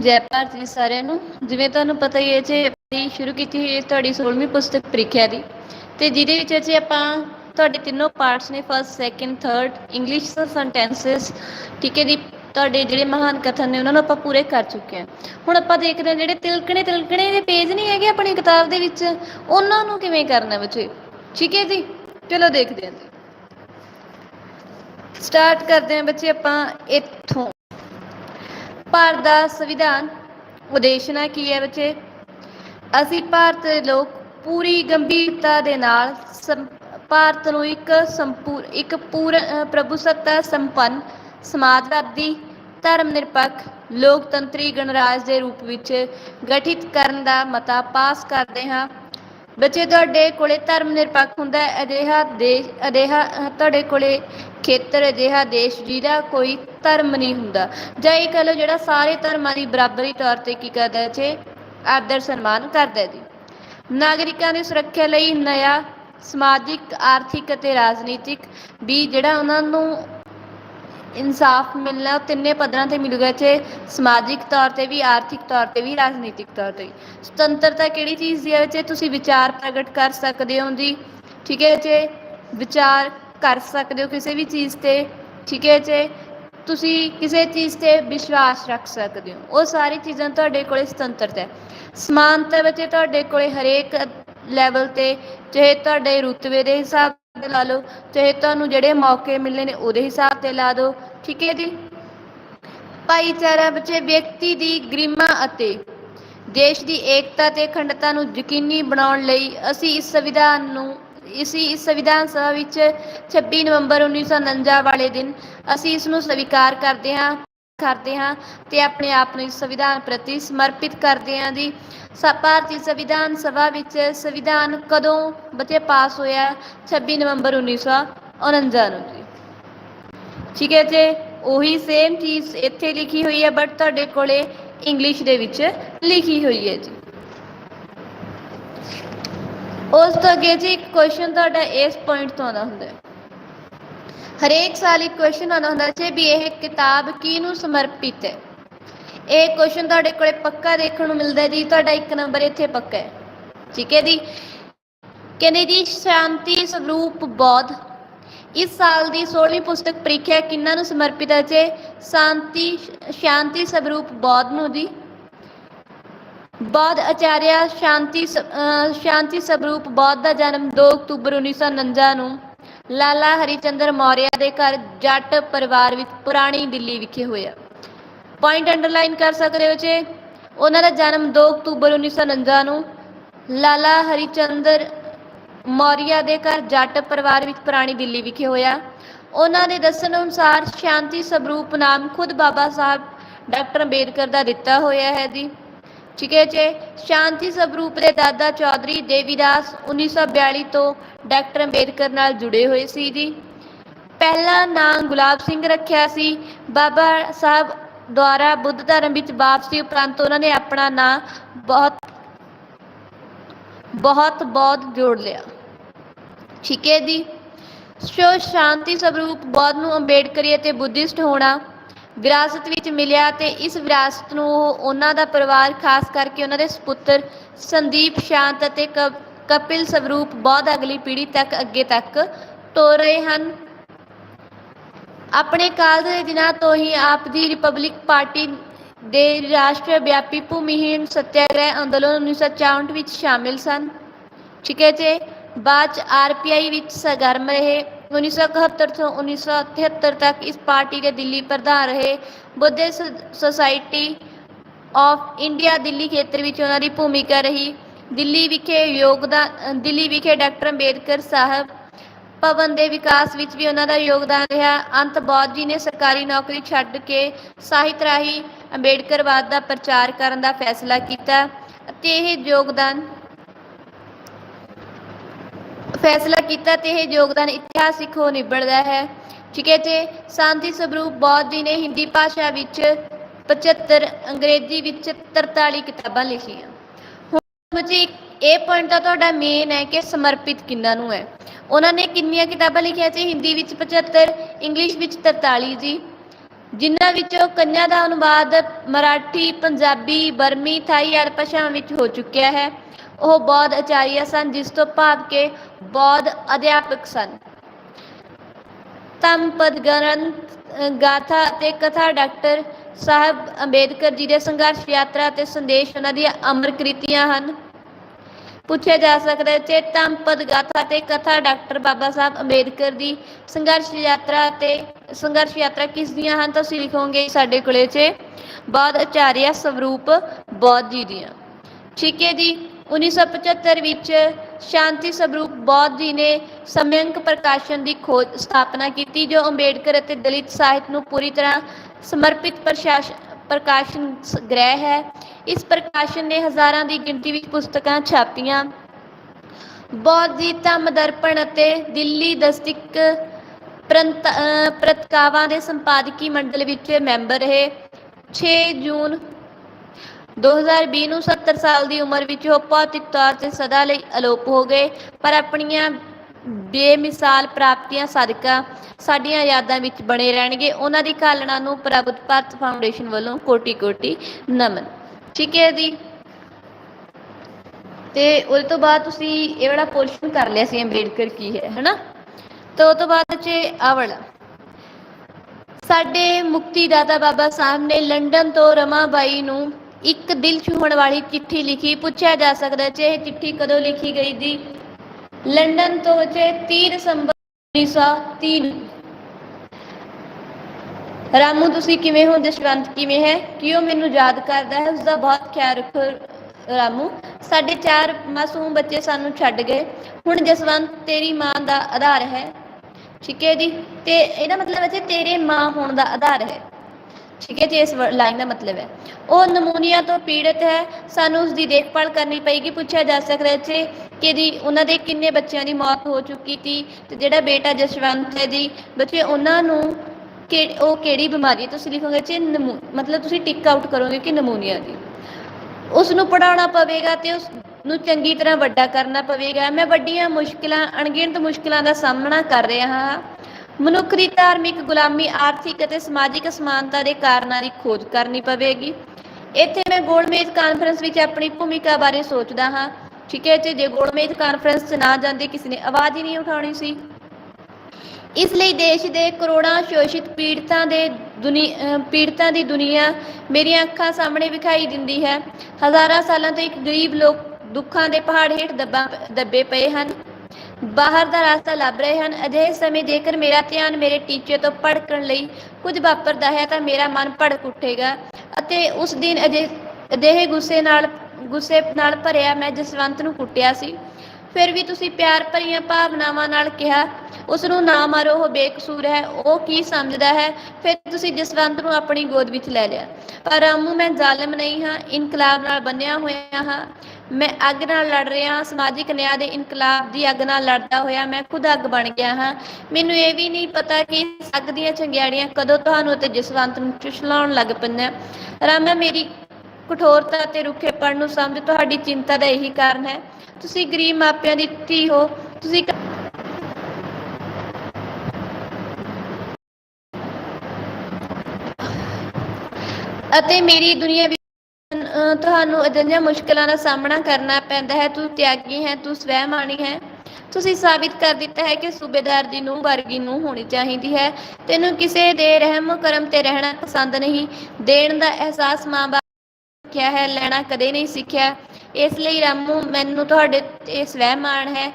ਜੈ ਭਾਰਤ ਜੀ ਸਾਰਿਆਂ ਨੂੰ। ਜਿਵੇਂ ਤੁਹਾਨੂੰ ਪਤਾ ਹੀ ਹੈ ਜੇ ਆਪਣੀ ਸ਼ੁਰੂ ਕੀਤੀ ਹੋਈ ਹੈ ਤੁਹਾਡੀ 16ਵੀਂ ਪੁਸਤਕ ਪ੍ਰੀਖਿਆ ਦੀ। ਤੇ ਜਿਹਦੇ ਵਿੱਚ ਜੀ ਆਪਾਂ ਤੁਹਾਡੇ ਤਿੰਨੋਂ ਪਾਰਟਸ ਨੇ first second third English sentences ਠੀਕ ਹੈ ਜੀ? ਤੁਹਾਡੇ ਜਿਹੜੇ ਮਹਾਨ ਕਥਨ ਨੇ, ਉਹਨਾਂ ਨੂੰ ਆਪਾਂ ਪੂਰੇ ਕਰ ਚੁੱਕੇ ਹਾਂ। ਹੁਣ ਆਪਾਂ ਦੇਖਦੇ ਹਾਂ ਜਿਹੜੇ ਤਿਲਕਣੇ ਤਿਲਕਣੇ ਦੇ ਪੇਜ ਨਹੀਂ ਹੈਗੇ ਆਪਣੀ ਕਿਤਾਬ ਦੇ ਵਿੱਚ, ਉਹਨਾਂ ਨੂੰ ਕਿਵੇਂ ਕਰਨਾ ਬੱਚੇ? ਠੀਕ ਹੈ ਜੀ? ਚਲੋ ਦੇਖਦੇ ਹਾਂ ਜੀ। ਸਟਾਰਟ ਕਰਦੇ ਹਾਂ ਬੱਚੇ ਆਪਾਂ ਇੱਥੋਂ। ਭਾਰਤ ਦਾ ਸੰਵਿਧਾਨ ਉਦੇਸ਼ਨਾ ਕੀ ਹੈ ਬੱਚੇ? ਅਸੀਂ ਭਾਰਤ ਦੇ ਲੋਕ ਪੂਰੀ ਗੰਭੀਰਤਾ ਦੇ ਨਾਲ ਸੰ- ਭਾਰਤ ਨੂੰ ਇੱਕ ਸੰਪੂਰ ਇੱਕ ਪੂਰ ਪ੍ਰਭੂਸੱਤਾ, ਸੰਪੰਨ, ਸਮਾਜਵਾਦੀ ਧਰਮ ਨਿਰਪੱਖ ਲੋਕਤੰਤਰੀ ਗਣਰਾਜ ਦੇ ਰੂਪ ਵਿੱਚ ਗਠਿਤ ਕਰਨ ਦਾ ਮਤਾ ਪਾਸ ਕਰਦੇ ਹਾਂ। ਬੱਚੇ ਤੁਹਾਡੇ ਕੋਲੇ ਧਰਮ ਨਿਰਪੱਖ ਹੁੰਦਾ ਹੈ, ਅਜਿਹਾ ਦੇਸ਼, ਅਜਿਹਾ ਤੁਹਾਡੇ ਕੋਲੇ ਖੇਤਰ, ਅਜਿਹਾ ਦੇਸ਼ ਜਿਹਦਾ ਕੋਈ ਧਰਮ ਨਹੀਂ ਹੁੰਦਾ। ਜਾਂ ਇਹ ਕਹ ਲਓ ਜਿਹੜਾ ਸਾਰੇ ਧਰਮਾਂ ਦੀ ਬਰਾਬਰੀ ਤੌਰ ਤੇ ਕੀ ਕਰਦਾ ਹੈ ਜੀ ਆਦਰ ਸਨਮਾਨ ਕਰਦਾ ਜੀ। ਨਾਗਰਿਕਾਂ ਦੀ ਸੁਰੱਖਿਆ ਲਈ ਨਿਆਂ ਸਮਾਜਿਕ, ਆਰਥਿਕ ਅਤੇ ਰਾਜਨੀਤਿਕ ਵੀ ਜਿਹੜਾ ਉਹਨਾਂ ਨੂੰ ਇਨਸਾਫ ਮਿਲਣਾ, ਤਿੰਨੇ ਪੱਧਰਾਂ ਤੇ ਮਿਲੂਗਾ ਚਾਹੇ ਸਮਾਜਿਕ ਤੌਰ ਤੇ ਵੀ, ਆਰਥਿਕ ਤੌਰ ਤੇ ਵੀ, ਰਾਜਨੀਤਿਕ ਤੌਰ ਤੇ ਵੀ। ਸੁਤੰਤਰਤਾ ਕਿਹੜੀ ਚੀਜ਼ ਦੀ ਹੈ ਵਿੱਚ? ਤੁਸੀਂ ਵਿਚਾਰ ਪ੍ਰਗਟ ਕਰ ਸਕਦੇ ਹੋ ਜੀ, ਠੀਕ ਹੈ ਜੇ ਵਿਚਾਰ ਕਰ ਸਕਦੇ ਹੋ ਕਿਸੇ ਵੀ ਚੀਜ਼ ਤੇ, ਠੀਕ ਹੈ ਜੇ ਤੁਸੀਂ ਕਿਸੇ ਚੀਜ਼ ਤੇ ਵਿਸ਼ਵਾਸ ਰੱਖ ਸਕਦੇ ਹੋ। ਉਹ ਸਾਰੀ ਚੀਜ਼ਾਂ ਤੁਹਾਡੇ ਕੋਲੇ ਸੁਤੰਤਰਤਾ ਹੈ। ਸਮਾਨਤਾ ਵਿੱਚ ਤੁਹਾਡੇ ਕੋਲੇ ਹਰੇਕ ਲੈਵਲ ਤੇ, ਚਾਹੇ ਤੁਹਾਡੇ ਰੁਤਬੇ ਦੇ ਹਿਸਾਬ ਤੇ ਲਾ ਲਓ, ਚਾਹੇ ਤੁਹਾਨੂੰ ਜਿਹੜੇ ਮੌਕੇ ਮਿਲਨੇ ਨੇ ਉਹਦੇ ਹਿਸਾਬ ਤੇ ਲਾ ਦਿਓ, ਠੀਕ ਹੈ ਜੀ? ਭਾਈਚਾਰਾ ਬੱਚੇ, ਵਿਅਕਤੀ ਦੀ ਗਰਿਮਾ ਅਤੇ ਦੇਸ਼ ਦੀ ਏਕਤਾ ਤੇ ਅਖੰਡਤਾ ਨੂੰ ਯਕੀਨੀ ਬਣਾਉਣ ਲਈ ਅਸੀਂ ਇਸ ਸੰਵਿਧਾਨ ਨੂੰ ਇਸੀ ਇਸ ਸੰਵਿਧਾਨ ਸਭਾ ਵਿੱਚ 26 ਨਵੰਬਰ 1949 ਵਾਲੇ ਦਿਨ ਅਸੀਂ ਇਸ ਨੂੰ ਸਵੀਕਾਰ ਕਰਦੇ ਹਾਂ। ਕਰਦੇ ਹਾਂ ਤੇ ਆਪਣੇ ਆਪ ਨੂੰ ਸੰਵਿਧਾਨ ਪ੍ਰਤੀ ਸਮਰਪਿਤ ਕਰਦੇ ਹਾਂ ਜੀ। ਭਾਰਤੀ ਸੰਵਿਧਾਨ ਸਭਾ ਵਿੱਚ ਸੰਵਿਧਾਨ ਕਦੋਂ ਬੱਚੇ ਪਾਸ ਹੋਇਆ? 26 ਨਵੰਬਰ 1949 ਨੂੰ ਜੀ। ਠੀਕ ਹੈ ਜੀ, ਉਹੀ ਸੇਮ ਚੀਜ਼ ਇੱਥੇ ਲਿਖੀ ਹੋਈ ਹੈ ਬਟ ਤੁਹਾਡੇ ਕੋਲੇ ਇੰਗਲਿਸ਼ ਦੇ ਵਿੱਚ ਲਿਖੀ ਹੋਈ ਹੈ ਜੀ। ਉਸ ਤੋਂ ਅੱਗੇ ਜੀ, ਇੱਕ ਕੁਐਸਚਨ ਤੁਹਾਡਾ ਇਸ ਪੁਆਇੰਟ ਤੋਂ ਆਉਂਦਾ ਹੁੰਦਾ ਹੈ। ਹਰੇਕ ਸਾਲ ਇੱਕ ਕੁਐਸਚਨ ਆਉਂਦਾ ਹੁੰਦਾ ਹੈ ਵੀ ਇਹ ਕਿਤਾਬ ਕਿਹਨੂੰ ਸਮਰਪਿਤ ਹੈ? ਇਹ ਕੁਐਸਚਨ ਤੁਹਾਡੇ ਕੋਲੇ ਪੱਕਾ ਦੇਖਣ ਨੂੰ ਮਿਲਦਾ ਜੀ, ਤੁਹਾਡਾ ਇੱਕ ਨੰਬਰ ਇੱਥੇ ਪੱਕਾ ਹੈ। ਠੀਕ ਹੈ ਜੀ? ਕਹਿੰਦੇ ਜੀ, ਸ਼ਾਂਤੀ ਸਰੂਪ ਬੌਧ। ਇਸ ਸਾਲ ਦੀ 16ਵੀਂ ਪੁਸਤਕ ਪ੍ਰੀਖਿਆ ਕਿਹਨਾਂ ਨੂੰ ਸਮਰਪਿਤ ਹੈ ਜੀ? ਸ਼ਾਂਤੀ ਸ਼ਾਂਤੀ ਸਰੂਪ ਬੌਧ ਨੂੰ ਜੀ। ਬੌਧ ਆਚਾਰਿਆ, ਸ਼ਾਂਤੀ ਸ- ਸ਼ਾਂਤੀ ਸਰੂਪ ਬੌਧ ਦਾ ਜਨਮ 2 ਅਕਤੂਬਰ 1949 ਨੂੰ ਲਾਲਾ ਹਰੀਚੰਦਰ ਮੌਰਿਆ ਦੇ ਘਰ ਜੱਟ ਪਰਿਵਾਰ ਵਿੱਚ ਪੁਰਾਣੀ ਦਿੱਲੀ ਵਿਖੇ ਹੋਇਆ। ਪੁਆਇੰਟ ਅੰਡਰਲਾਈਨ ਕਰ ਸਕਦੇ ਹੋ ਜੇ? ਉਹਨਾਂ ਦਾ ਜਨਮ 2 ਅਕਤੂਬਰ 1949 ਨੂੰ ਲਾਲਾ ਹਰੀਚੰਦਰ ਮੌਰੀਆ ਦੇ ਘਰ ਜੱਟ ਪਰਿਵਾਰ ਵਿੱਚ ਪੁਰਾਣੀ ਦਿੱਲੀ ਵਿਖੇ ਹੋਇਆ। ਉਹਨਾਂ ਦੇ ਦੱਸਣ ਅਨੁਸਾਰ ਸ਼ਾਂਤੀ ਸਰੂਪ ਨਾਮ ਖੁਦ ਬਾਬਾ ਸਾਹਿਬ ਡਾਕਟਰ ਅੰਬੇਦਕਰ ਦਾ ਦਿੱਤਾ ਹੋਇਆ ਹੈ ਜੀ। ਠੀਕ ਹੈ ਜੀ। ਸ਼ਾਂਤੀ ਸਵਰੂਪ ਦੇ ਦਾਦਾ ਚੌਧਰੀ ਦੇਵੀਦਾਸ 1942 ਤੋਂ ਡਾਕਟਰ ਅੰਬੇਦਕਰ ਨਾਲ ਜੁੜੇ ਹੋਏ ਸੀ ਜੀ। ਪਹਿਲਾ ਨਾਂ ਗੁਲਾਬ ਸਿੰਘ ਰੱਖਿਆ ਸੀ। ਬਾਬਾ ਸਾਹਿਬ ਦੁਆਰਾ ਬੁੱਧ ਧਰਮ ਵਿੱਚ ਵਾਪਸੀ ਉਪਰੰਤ ਉਹਨਾਂ ਨੇ ਆਪਣਾ ਨਾਂ ਬਹੁਤ ਬਹੁਤ ਬਹੁਤ ਜੋੜ ਲਿਆ। ਠੀਕ ਹੈ ਜੀ। ਸੋ ਸ਼ਾਂਤੀ ਸਵਰੂਪ ਬੌਧ ਨੂੰ ਅੰਬੇਡਕਰੀ ਅਤੇ ਬੁੱਧਿਸਟ ਹੋਣਾ ਵਿਰਾਸਤ ਵਿੱਚ ਮਿਲਿਆ ਤੇ ਇਸ ਵਿਰਾਸਤ ਨੂੰ ਉਹ- ਉਹਨਾਂ ਦਾ ਪਰਿਵਾਰ, ਖਾਸ ਕਰਕੇ ਉਹਨਾਂ ਦੇ ਸੁਪੁੱਤਰ ਸੰਦੀਪ ਸ਼ਾਂਤ ਅਤੇ ਕ- ਕਪਿਲ ਸਵਰੂਪ ਬਹੁਤ ਅਗਲੀ ਪੀੜ੍ਹੀ ਤੱਕ ਅੱਗੇ ਤੱਕ ਤੋਰ ਰਹੇ ਹਨ। ਆਪਣੇ ਕਾਲ ਦੇ ਦਿਨਾਂ ਤੋਂ ਹੀ ਆਪ ਦੀ ਰਿਪਬਲਿਕ ਪਾਰਟੀ ਦੇ ਰਾਸ਼ਟਰ ਵਿਆਪੀ ਭੂਮੀਹੀਣ ਸਤਿਆਗ੍ਰਹਿ ਅੰਦੋਲਨ 1964 ਵਿੱਚ ਸ਼ਾਮਿਲ ਸਨ। ਠੀਕ ਹੈ ਜੀ, ਬਾਅਦ ਚ ਆਰਪੀਆਈ ਵਿੱਚ ਸਰਗਰਮ ਰਹੇ। 1971 ਤੋਂ 1973 ਤੱਕ ਇਸ ਪਾਰਟੀ ਦੇ ਦਿੱਲੀ ਪ੍ਰਧਾਨ ਰਹੇ Buddhist society of India Delhi ਖੇਤਰ ਵਿੱਚ ਉਹਨਾਂ ਦੀ ਭੂਮਿਕਾ ਰਹੀ ਦਿੱਲੀ ਵਿਖੇ ਯੋਗਦਾਨ ਦਿੱਲੀ ਵਿਖੇ ਡਾਕਟਰ ਅੰਬੇਦਕਰ ਸਾਹਿਬ ਭਵਨ ਦੇ ਵਿਕਾਸ ਵਿੱਚ ਵੀ ਉਹਨਾਂ ਦਾ ਯੋਗਦਾਨ ਰਿਹਾ ਅੰਤ ਬੌਧ ਜੀ ਨੇ ਸਰਕਾਰੀ ਨੌਕਰੀ ਛੱਡ ਕੇ ਸਾਹਿਤ ਰਾਹੀਂ ਅੰਬੇਡਕਰਵਾਦ ਦਾ ਪ੍ਰਚਾਰ ਕਰਨ ਦਾ ਫੈਸਲਾ ਕੀਤਾ ਅਤੇ ਇਹ ਯੋਗਦਾਨ ਫੈਸਲਾ ਕੀਤਾ ਤੇ ਇਹ ਯੋਗਦਾਨ ਇਤਿਹਾਸਿਕ ਹੋ ਨਿਬੜਦਾ ਹੈ। ਠੀਕ ਹੈ ਜੀ ਸ਼ਾਂਤੀ ਸਵਰੂਪ ਬੌਧ ਜੀ ਨੇ ਹਿੰਦੀ ਭਾਸ਼ਾ ਵਿੱਚ 75 ਅੰਗਰੇਜ਼ੀ ਵਿੱਚ 43 ਕਿਤਾਬਾਂ ਲਿਖੀਆਂ। ਹੁਣ ਮੁਝੇ ਇਹ ਪੁਆਇੰਟ ਤਾਂ ਤੁਹਾਡਾ ਮੇਨ ਹੈ ਕਿ ਸਮਰਪਿਤ ਕਿੰਨਾਂ ਨੂੰ ਹੈ। ਉਹਨਾਂ ਨੇ ਕਿੰਨੀਆਂ ਕਿਤਾਬਾਂ ਲਿਖੀਆਂ ਸੀ? ਹਿੰਦੀ ਵਿੱਚ 75 ਇੰਗਲਿਸ਼ ਵਿੱਚ 43 ਜੀ। ਜਿਨ੍ਹਾਂ ਵਿੱਚੋਂ ਕਈਆਂ ਦਾ ਅਨੁਵਾਦ ਮਰਾਠੀ, ਪੰਜਾਬੀ, ਬਰਮੀ, ਥਾਈ ਆਦਿ ਭਾਸ਼ਾਵਾਂ ਵਿੱਚ ਹੋ ਚੁੱਕਿਆ ਹੈ। ਉਹ ਬੌਧ ਆਚਾਰੀਆ ਸਨ ਜਿਸ ਤੋਂ ਭਾਵ ਕੇ ਬੌਧ ਅਧਿਆਪਕ ਸਨ। ਧੰਮਪਦ ਗ੍ਰੰਥ ਅ, ਗਾਥਾ ਅਤੇ ਕਥਾ ਡਾਕਟਰ ਸਾਹਿਬ ਅੰਬੇਦਕਰ ਜੀ ਦੇ ਸੰਘਰਸ਼ ਯਾਤਰਾ ਅਤੇ ਸੰਦੇਸ਼ ਉਹਨਾਂ ਦੀਆਂ ਅਮਰ ਕ੍ਰਿਤੀਆਂ ਹਨ। ਪੁੱਛਿਆ ਜਾ ਸਕਦਾ ਹੈ ਚੇਤਮ ਪਦ ਗਾਥਾ ਤੇ ਕਥਾ ਡਾਕਟਰ ਬਾਬਾ ਸਾਹਿਬ ਅੰਬੇਦਕਰ ਦੀ ਸੰਘਰਸ਼ ਯਾਤਰਾ ਤੇ ਸੰਘਰਸ਼ ਯਾਤਰਾ ਕਿਸ ਦੀਆਂ ਹਨ ਤੁਸੀਂ ਲਿਖੋਗੇ ਸਾਡੇ ਕੋਲੇ 'ਚ ਬੌਧ ਆਚਾਰੀਆ ਸਵਰੂਪ ਬੌਧ ਜੀ ਦੀਆਂ। ਠੀਕ ਹੈ ਜੀ। 1975 ਵਿੱਚ ਸ਼ਾਂਤੀ ਸਵਰੂਪ ਬੌਧ ਜੀ ਨੇ ਸਮਯੰਕ ਪ੍ਰਕਾਸ਼ਨ ਦੀ ਖੋਜ ਸਥਾਪਨਾ ਕੀਤੀ, ਜੋ ਅੰਬੇਡਕਰ ਅਤੇ ਦਲਿਤ ਸਾਹਿਤ ਨੂੰ ਪੂਰੀ ਤਰ੍ਹਾਂ ਸਮਰਪਿਤ ਪ੍ਰਸ਼ਾਸ, ਪ੍ਰਕਾਸ਼ਨ ਗ੍ਰਹਿ ਹੈ। ਇਸ ਪ੍ਰਕਾਸ਼ਨ ਨੇ ਹਜ਼ਾਰਾਂ ਦੀ ਗਿਣਤੀ ਵਿੱਚ ਪੁਸਤਕਾਂ ਛਾਪੀਆਂ। ਬੌਧ ਜੀ ਧੰਮ ਦਰਪਣ ਅਤੇ ਦਿੱਲੀ ਦਸਤਿਕ ਪ੍ਰੰਤ ਪ੍ਰਤਕਾਵਾਂ ਦੇ ਸੰਪਾਦਕੀ ਮੰਡਲ ਵਿੱਚ ਮੈਂਬਰ ਰਹੇ। 6 ਜੂਨ 2020 ਨੂੰ 70 ਸਾਲ ਦੀ ਉਮਰ ਵਿੱਚ ਉਹ ਭੌਤਿਕ ਤੌਰ ਤੇ ਸਦਾ ਲਈ ਅਲੋਪ ਹੋ ਗਏ, ਪਰ ਆਪਣੀਆਂ ਬੇਮਿਸਾਲ ਪ੍ਰਾਪਤੀਆਂ ਸਦਕਾ ਸਾਡੀਆਂ ਯਾਦਾਂ ਵਿੱਚ ਬਣੇ ਰਹਿਣਗੇ। ਉਹਨਾਂ ਦੀ ਕਾਲਣਾ ਨੂੰ ਪ੍ਰਭੁਤ ਭਾਰਤ ਫਾਊਂਡੇਸ਼ਨ ਵੱਲੋਂ ਕੋਟੀ ਕੋਟੀ ਨਮਨ। ਠੀਕ ਹੈ ਜੀ। ਤੇ ਉਹਦੇ ਤੋਂ ਬਾਅਦ ਤੁਸੀਂ ਇਹ ਵਾਲਾ ਪੋਰਸ਼ਨ ਕਰ ਲਿਆ ਸੀ, ਅੰਬੇਡਕਰ ਕੀ ਹੈ, ਹਨਾ? ਤੇ ਉਹ ਤੋਂ ਬਾਅਦ ਚ ਆਹ ਵਾਲਾ। ਸਾਡੇ ਮੁਕਤੀਦਾਤਾ ਬਾਬਾ ਸਾਹਿਬ ਨੇ ਲੰਡਨ ਤੋਂ ਰਮਾਬਾਈ ਨੂੰ ਇੱਕ ਦਿਲ ਛੂਹਣ ਵਾਲੀ ਚਿੱਠੀ ਲਿਖੀ, ਪੁੱਛਿਆ ਜਾ ਸਕਦਾ ਹੈ ਇਹ ਚਿੱਠੀ ਕਦੋਂ ਲਿਖੀ ਗਈ ਦੀ? ਲੰਡਨ ਤੋਂ ਚ 30 ਦਸੰਬਰ 1903 ਨੂੰ। ਰਾਮੂ, ਤੁਸੀਂ ਕਿਵੇਂ ਹੋ? ਜਸਵੰਤ ਕਿਵੇਂ ਹੈ? ਕਿ ਉਹ ਮੈਨੂੰ ਯਾਦ ਕਰਦਾ ਹੈ? ਉਸ ਦਾ ਬਹੁਤ ਖਿਆਲ ਰੱਖੋ ਰਾਮੂ। ਸਾਡੇ ਚਾਰ ਮਾਸੂਮ ਬੱਚੇ ਸਾਨੂੰ ਛੱਡ ਗਏ। ਹੁਣ ਜਸਵੰਤ ਤੇਰੀ ਮਾਂ ਦਾ ਆਧਾਰ ਹੈ। ਠੀਕ ਹੈ ਜੀ? ਤੇ ਇਹਦਾ ਮਤਲਬ ਹੈ ਕਿ ਤੇਰੇ ਮਾਂ ਹੋਣ ਦਾ ਆਧਾਰ ਹੈ ਠੀਕ ਹੈ ਜੀ, ਇਸ ਲਾਈਨ ਦਾ ਮਤਲਬ ਹੈ। ਉਹ ਨਮੂਨੀਆ ਤੋਂ ਪੀੜਤ ਹੈ, ਸਾਨੂੰ ਉਸ ਦੀ ਦੇਖਭਾਲ ਕਰਨੀ ਪਏਗੀ। ਪੁੱਛਿਆ ਜਾ ਸਕਦਾ ਇੱਥੇ ਕਿ ਜੀ, ਉਹਨਾਂ ਦੇ ਕਿੰਨੇ ਬੱਚਿਆਂ ਦੀ ਮੌਤ ਹੋ ਚੁੱਕੀ ਸੀ ਤੇ ਜਿਹੜਾ ਬੇਟਾ ਜਸਵੰਤ ਹੈ ਜੀ, ਬੱਚੇ ਉਹਨਾਂ ਨੂੰ ਕਿ, ਉਹ ਕਿਹੜੀ ਬਿਮਾਰੀ ਹੈ? ਤੁਸੀਂ ਲਿਖੋਗੇ ਜੀ ਨਮੂ, ਮਤਲਬ ਤੁਸੀਂ ਟਿਕ ਆਊਟ ਕਰੋਗੇ ਕਿ ਨਮੂਨੀਆ ਦੀ। ਉਸ ਨੂੰ ਪੜਾਉਣਾ ਪਵੇਗਾ ਤੇ ਉਸ ਨੂੰ ਚੰਗੀ ਤਰ੍ਹਾਂ ਵੱਡਾ ਕਰਨਾ ਪਵੇਗਾ। ਮੈਂ ਵੱਡੀਆਂ ਮੁਸ਼ਕਲਾਂ, ਅਣਗਿਣਤ ਮੁਸ਼ਕਲਾਂ ਦਾ ਸਾਹਮਣਾ ਕਰ ਰਿਹਾ ਹਾਂ। ਮਨੁੱਖ ਦੀ ਧਾਰਮਿਕ, ਗੁਲਾਮੀ, ਆਰਥਿਕ ਅਤੇ ਸਮਾਜਿਕ ਅਸਮਾਨਤਾ ਦੇ ਕਾਰਨਾਂ ਦੀ ਖੋਜ ਕਰਨੀ ਪਵੇਗੀ। ਇੱਥੇ ਮੈਂ ਗੋਲਮੇਜ ਕਾਨਫਰੰਸ ਵਿੱਚ ਆਪਣੀ ਭੂਮਿਕਾ ਬਾਰੇ ਸੋਚਦਾ ਹਾਂ। ਠੀਕ ਹੈ ਤੇ ਜੇ ਗੋਲਮੇਜ ਕਾਨਫਰੰਸ 'ਚ ਨਾ ਜਾਂਦੇ, ਕਿਸੇ ਨੇ ਆਵਾਜ਼ ਹੀ ਨਹੀਂ ਉਠਾਉਣੀ ਸੀ। ਇਸ ਲਈ ਦੇਸ਼ ਦੇ ਕਰੋੜਾਂ ਸ਼ੋਸ਼ਿਤ ਪੀੜਤਾਂ ਦੇ ਦੁਨੀ ਪੀੜਤਾਂ ਦੀ ਦੁਨੀਆ ਮੇਰੀਆਂ ਅੱਖਾਂ ਸਾਹਮਣੇ ਵਿਖਾਈ ਦਿੰਦੀ ਹੈ। ਹਜ਼ਾਰਾਂ ਸਾਲਾਂ ਤੋਂ ਇੱਕ ਗਰੀਬ ਲੋਕ ਦੁੱਖਾਂ ਦੇ ਪਹਾੜ ਹੇਠ ਦੱਬਾ, ਦੱਬੇ ਪਏ ਹਨ। ਬਾਹਰ ਦਾ ਰਸਤਾ ਲੱਭ ਰਹੇ ਹਨ। ਅਜਿਹੇ ਸਮੇਂ ਜੇਕਰ ਮੇਰਾ ਧਿਆਨ ਮੇਰੇ ਟੀਚੇ ਤੋਂ ਭੜਕਣ ਲਈ ਕੁਝ ਵਾਪਰਦਾ ਹੈ ਤਾਂ ਮੇਰਾ ਮਨ ਭੜਕ ਉੱਠੇਗਾ ਅਤੇ ਉਸ ਦਿਨ ਅਜੇ ਅਜਿਹੇ ਗੁੱਸੇ ਨਾਲ ਗੁੱਸੇ ਨਾਲ ਭਰਿਆ ਮੈਂ ਜਸਵੰਤ ਨੂੰ ਕੁੱਟਿਆ ਸੀ। ਫਿਰ ਵੀ ਤੁਸੀਂ ਪਿਆਰ ਭਰੀਆਂ ਭਾਵਨਾਵਾਂ ਨਾਲ ਕਿਹਾ, ਉਸ ਨੂੰ ਨਾ ਮਾਰੋ, ਉਹ ਬੇਕਸੂਰ ਹੈ, ਉਹ ਕੀ ਸਮਝਦਾ ਹੈ? ਫਿਰ ਤੁਸੀਂ ਜਸਵੰਤ ਨੂੰ ਆਪਣੀ ਗੋਦ ਵਿੱਚ ਲੈ ਲਿਆ। ਪਰ ਰਾਮੂ ਮੈਂ ਜ਼ਾਲਮ ਨਹੀਂ ਹਾਂ, ਇਨਕਲਾਬ ਨਾਲ ਬੰਨਿਆ ਹੋਇਆ ਹਾਂ। ਮੈਂ ਅੱਗ ਨਾਲ ਲੜ ਰਿਹਾ ਹਾਂ, ਸਮਾਜਿਕ ਨਿਆਂ ਦੇ ਇਨਕਲਾਬ ਦੀ ਅੱਗ ਨਾਲ ਲੜਦਾ ਹੋਇਆ ਮੈਂ ਖੁਦ ਅੱਗ ਬਣ ਗਿਆ ਹਾਂ। ਮੈਨੂੰ ਇਹ ਵੀ ਨਹੀਂ ਪਤਾ ਕਿ ਇਸ ਅੱਗ ਦੀਆਂ ਚੰਗਿਆੜੀਆਂ ਕਦੋਂ ਤੁਹਾਨੂੰ ਅਤੇ ਜਸਵੰਤ ਨੂੰ ਚੁਸ਼ਲਾਉਣ ਲੱਗ ਪਈਆਂ ਰਾਮਾ, ਮੇਰੀ ਕਠੋਰਤਾ ਅਤੇ ਰੁੱਖੇਪਣ ਨੂੰ ਸਮਝ, ਤੁਹਾਡੀ ਚਿੰਤਾ ਦਾ ਇਹੀ ਕਾਰਨ ਹੈ। ਤੁਸੀਂ ਗਰੀਬ ਮਾਪਿਆਂ ਦੀ ਧੀ ਹੋ। ਤੁਸੀਂ ਅਤੇ ਮੇਰੀ ਦੁਨੀਆ ਤੁਹਾਨੂੰ ਅਜਿਹੀਆਂ ਮੁਸ਼ਕਲਾਂ ਦਾ ਸਾਹਮਣਾ ਕਰਨਾ ਪੈਂਦਾ ਹੈ, ਤੂੰ ਤਿਆਗੀ ਹੈ, ਤੂੰ ਸਵੈਮਾਨੀ ਹੈ। ਤੁਸੀਂ ਸਾਬਿਤ ਕਰ ਦਿੱਤਾ ਹੈ ਕਿ ਸੂਬੇਦਾਰ ਦੀ ਨੂੰ ਵਰਗੀ ਨੂੰ ਹੋਣੀ ਚਾਹੀਦੀ ਹੈ। ਤੈਨੂੰ ਕਿਸੇ ਦੇ ਰਹਿਮ ਕਰਮ ਤੇ ਰਹਿਣਾ ਪਸੰਦ ਨਹੀਂ। ਦੇਣ ਦਾ ਅਹਿਸਾਸ ਮਾਂ ਬਾਪ ਸਿੱਖਿਆ ਹੈ, ਲੈਣਾ ਕਦੇ ਨਹੀਂ ਸਿੱਖਿਆ। ਇਸ ਲਈ ਰਾਮੂ, ਮੈਨੂੰ ਤੁਹਾਡੇ ਤੇ ਸਵੈ ਮਾਣ ਹੈ।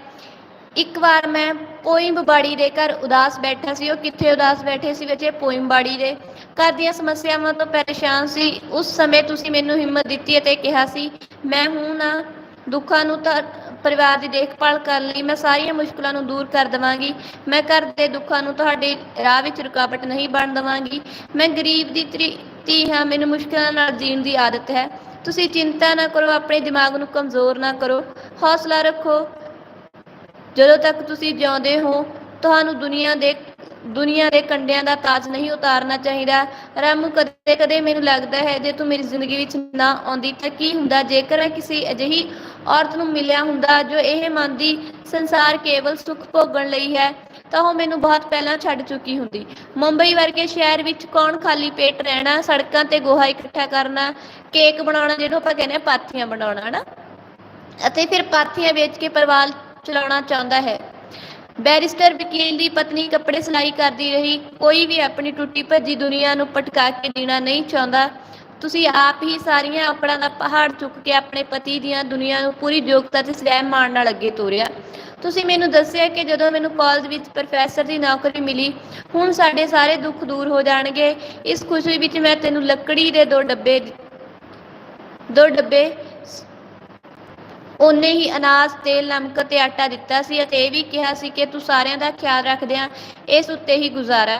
ਇੱਕ ਵਾਰ ਮੈਂ ਪੋਇੰਬਬਾੜੀ ਦੇ ਘਰ ਉਦਾਸ ਬੈਠਾ ਸੀ, ਉਹ ਕਿੱਥੇ ਉਦਾਸ ਬੈਠੇ ਸੀ ਬੱਚੇ? ਪੋਇੰਬਬਾੜੀ ਦੇ ਘਰ ਦੀਆਂ ਸਮੱਸਿਆਵਾਂ ਤੋਂ ਪਰੇਸ਼ਾਨ ਸੀ। ਉਸ ਸਮੇਂ ਤੁਸੀਂ ਮੈਨੂੰ ਹਿੰਮਤ ਦਿੱਤੀ ਅਤੇ ਕਿਹਾ ਸੀ, ਮੈਂ ਹੂੰ ਨਾ, ਦੁੱਖਾਂ ਨੂੰ ਤਾਂ ਪਰਿਵਾਰ ਦੀ ਦੇਖਭਾਲ ਕਰਨ ਲਈ ਮੈਂ ਸਾਰੀਆਂ ਮੁਸ਼ਕਲਾਂ ਨੂੰ ਦੂਰ ਕਰ ਦੇਵਾਂਗੀ। ਮੈਂ ਘਰ ਦੇ ਦੁੱਖਾਂ ਨੂੰ ਤੁਹਾਡੇ ਰਾਹ ਵਿੱਚ ਰੁਕਾਵਟ ਨਹੀਂ ਬਣ ਦੇਵਾਂਗੀ। ਮੈਂ ਗਰੀਬ ਦੀ ਧੀ- ਧੀ ਹਾਂ, ਮੈਨੂੰ ਮੁਸ਼ਕਲਾਂ ਨਾਲ ਜੀਣ ਦੀ ਆਦਤ ਹੈ। ਤੁਸੀਂ ਚਿੰਤਾ ਨਾ ਕਰੋ, ਆਪਣੇ ਦਿਮਾਗ ਨੂੰ ਕਮਜ਼ੋਰ ਨਾ ਕਰੋ। ਹੌਸਲਾ ਰੱਖੋ ਜਦੋਂ ਤੱਕ ਤੁਸੀਂ ਜਿਉਂਦੇ ਹੋ, ਤੁਹਾਨੂੰ ਦੁਨੀਆ ਦੇ ਦੁਨੀਆ ਦੇ ਕੰਡਿਆਂ ਦਾ ਤਾਜ ਨਹੀਂ ਉਤਾਰਨਾ ਚਾਹੀਦਾ। ਰਾਮੂ ਕਦੇ ਕਦੇ ਮੈਨੂੰ ਲੱਗਦਾ ਹੈ, ਜੇ ਤੂੰ ਮੇਰੀ ਜ਼ਿੰਦਗੀ ਵਿੱਚ ਨਾ ਆਉਂਦੀ ਤਾਂ ਕੀ ਹੁੰਦਾ? ਜੇਕਰ ਮੈਂ ਕਿਸੇ ਅਜਿਹੀ ਔਰਤ ਨੂੰ ਮਿਲਿਆ ਹੁੰਦਾ ਜੋ ਇਹ ਮੰਨਦੀ ਸੰਸਾਰ ਕੇਵਲ ਸੁੱਖ ਭੋਗਣ ਲਈ ਹੈ, ਤਾਂ ਉਹ ਮੈਨੂੰ ਬਹੁਤ ਪਹਿਲਾਂ ਛੱਡ ਚੁੱਕੀ ਹੁੰਦੀ। ਮੁੰਬਈ ਵਰਗੇ ਸ਼ਹਿਰ ਵਿੱਚ ਕੌਣ ਖਾਲੀ ਪੇਟ ਰਹਿਣਾ, ਸੜਕਾਂ ਤੇ ਗੋਹਾ ਇਕੱਠਾ ਕਰਨਾ, ਕੇਕ ਬਣਾਉਣਾ, ਜਿਹਨੂੰ ਆਪਾਂ ਕਹਿੰਦੇ ਆ ਪਾਥੀਆਂ ਬਣਾਉਣਾ, ਹਨਾ? ਅਤੇ ਫਿਰ ਪਾਥੀਆਂ ਵੇਚ ਕੇ ਪਰਿਵਾਰ ਚਲਾਉਣਾ ਚਾਹੁੰਦਾ ਹੈ। ਬੈਰਿਸਟਰ ਵਕੀਲ ਦੀ ਪਤਨੀ ਕੱਪੜੇ ਸਿਲਾਈ ਕਰਦੀ ਰਹੀ। ਕੋਈ ਵੀ ਆਪਣੀ ਟੁੱਟੀ ਭੱਜੀ ਦੁਨੀਆ ਨੂੰ ਪਟਕਾ ਕੇ ਜੀਣਾ ਨਹੀਂ ਚਾਹੁੰਦਾ। ਤੁਸੀਂ ਆਪ ਹੀ ਸਾਰੀਆਂ ਆਪਣਾ ਦਾ ਪਹਾੜ ਚੁੱਕ ਕੇ ਆਪਣੇ ਪਤੀ ਦੀਆਂ ਦੁਨੀਆ ਨੂੰ ਪੂਰੀ ਯੋਗਤਾ ਤੇ ਸਲੈਮ ਮਾਰਨ ਨਾਲ ਅੱਗੇ ਤੋਰਿਆ। ਤੁਸੀਂ ਮੈਨੂੰ ਦੱਸਿਆ ਕਿ ਜਦੋਂ ਮੈਨੂੰ ਕਾਲਜ ਵਿੱਚ ਪ੍ਰੋਫੈਸਰ ਦੀ ਨੌਕਰੀ ਮਿਲੀ, ਹੁਣ ਸਾਡੇ ਸਾਰੇ ਦੁੱਖ ਦੂਰ ਹੋ ਜਾਣਗੇ। ਇਸ ਖੁਸ਼ੀ ਵਿੱਚ ਮੈਂ ਤੈਨੂੰ ਲੱਕੜੀ ਦੇ ਦੋ ਡੱਬੇ ਦੋ ਡੱਬੇ ਉਹਨੇ ਹੀ ਅਨਾਜ, ਤੇਲ, ਨਮਕ ਤੇ ਆਟਾ ਦਿੱਤਾ ਸੀ ਅਤੇ ਇਹ ਵੀ ਕਿਹਾ ਸੀ ਕਿ ਤੂੰ ਸਾਰਿਆਂ ਦਾ ਖਿਆਲ ਰੱਖਦਿਆਂ ਇਸ ਉੱਤੇ ਹੀ ਗੁਜ਼ਾਰਾ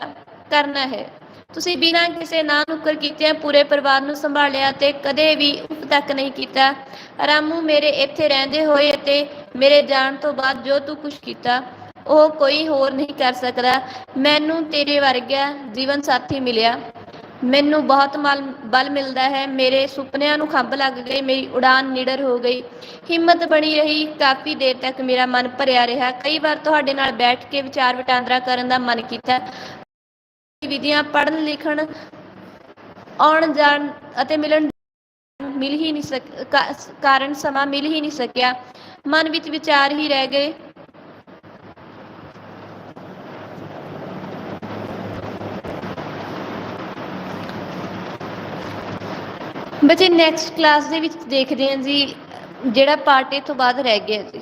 ਕਰਨਾ ਹੈ। ਤੁਸੀਂ ਬਿਨਾਂ ਕਿਸੇ ਨਾ ਨੁੱਕਰ ਕੀਤਿਆਂ ਪੂਰੇ ਪਰਿਵਾਰ ਨੂੰ ਸੰਭਾਲਿਆ ਤੇ ਕਦੇ ਵੀ ਉਪ ਤੱਕ ਨਹੀਂ ਕੀਤਾ। ਰਾਮੂ, ਮੇਰੇ ਇੱਥੇ ਰਹਿੰਦੇ ਹੋਏ ਅਤੇ ਮੇਰੇ ਜਾਣ ਤੋਂ ਬਾਅਦ ਜੋ ਤੂੰ ਕੁਝ ਕੀਤਾ, ਉਹ ਕੋਈ ਹੋਰ ਨਹੀਂ ਕਰ ਸਕਦਾ। ਮੈਨੂੰ ਤੇਰੇ ਵਰਗਾ ਜੀਵਨ ਸਾਥੀ ਮਿਲਿਆ। ਮੈਨੂੰ ਬਹੁਤ ਮਲ, ਬਲ ਮਿਲਦਾ ਹੈ। ਮੇਰੇ ਸੁਪਨਿਆਂ ਨੂੰ ਖੰਭ ਲੱਗ ਗਏ। ਮੇਰੀ ਉਡਾਨ ਨਿਡਰ ਹੋ ਗਈ। ਹਿੰਮਤ ਬਣੀ ਰਹੀ। ਕਾਫੀ ਦੇਰ ਤੱਕ ਮੇਰਾ ਮਨ ਭਰਿਆ ਰਿਹਾ। ਕਈ ਵਾਰ ਤੁਹਾਡੇ ਨਾਲ ਬੈਠ ਕੇ ਵਿਚਾਰ ਵਟਾਂਦਰਾ ਕਰਨ ਦਾ ਮਨ ਕੀਤਾ। ਵਿਧੀਆਂ ਪੜ੍ਹਨ, ਲਿਖਣ, ਆਉਣ, ਜਾਣ ਅਤੇ ਮਿਲਣ ਮਿਲ ਹੀ ਨਹੀਂ ਸਕ ਕਾਰਨ ਸਮਾਂ ਮਿਲ ਹੀ ਨਹੀਂ ਸਕਿਆ। ਮਨ ਵਿੱਚ ਵਿਚਾਰ ਹੀ ਰਹਿ ਗਏ। ਬੱਚੇ ਨੈਕਸਟ ਕਲਾਸ ਦੇ ਵਿੱਚ ਦੇਖਦੇ ਹਾਂ ਜੀ, ਜਿਹੜਾ ਪਾਰਟ ਇਹ ਤੋਂ ਬਾਅਦ ਰਹਿ ਗਿਆ ਜੀ।